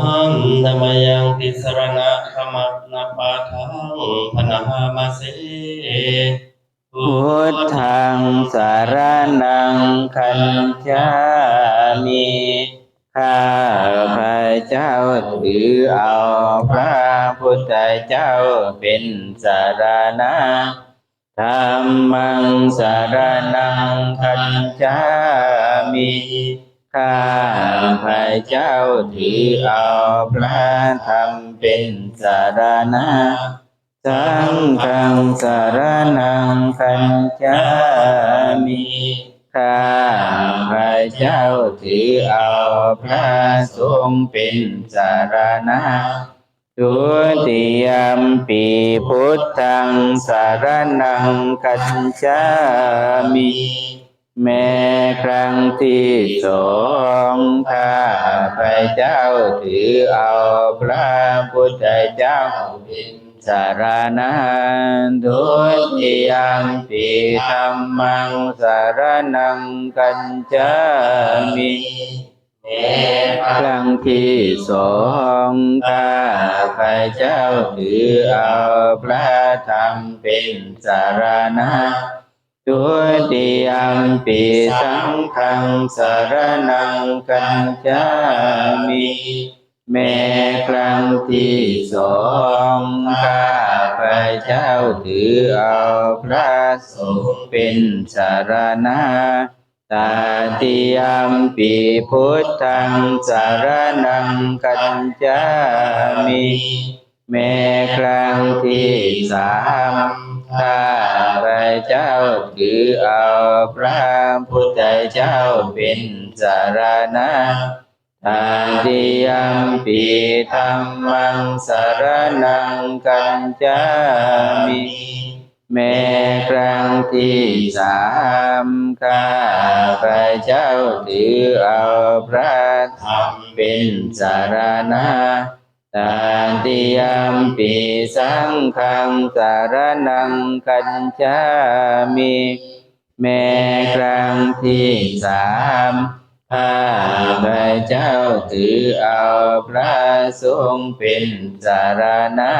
หังธรรมยังติสรณะขมักนาปาทังพนามาเสพุทธังสารนังคัญจามิข้าพระเจ้าถือเอาพระพุทธเจ้าเป็นสารณะธรรมังสารนังคัญจามิ ข้าพระเจ้าถือเอาพระธรรมเป็นสารณะสังฆังสารนังคัญจามิข้าพระเจ้าถือเอาพระสงฆ์เป็นสารณะทุติยมปีพุทธังสารนังคัญจามิ แม้ครั้งที่สองข้าพระเจ้าถือเอาพระพุทธเจ้าเป็นสารณะโดยที่ยังปีธรรมังสารนังกัญจามิแม้ครั้งที่สองข้าพระเจ้าถือเอาพระธรรมเป็นสารณะ ตุติยมปีสังฆังสารนังกัญจามิแม้ครั้งที่สองข้าพระเจ้าถือเอาพระสงฆ์เป็นสารณะตาติยมปีพุทธังสารนังกัญจามิแม้ครั้งที่สามข้า เจ้าถือเอาพระพุทธเจ้าเป็นสารณะทานติยมปีธรรมังสารนังกัญจามิแม้ครั้งที่สามข้าพระเจ้าถือเอาพระธรรมเป็นสารณะ ตาติยมปีสังฆังสารนังกัญชามิแม่ครั้งที่สามข้าพระเจ้าถือเอาพระสงฆ์เป็นสารณา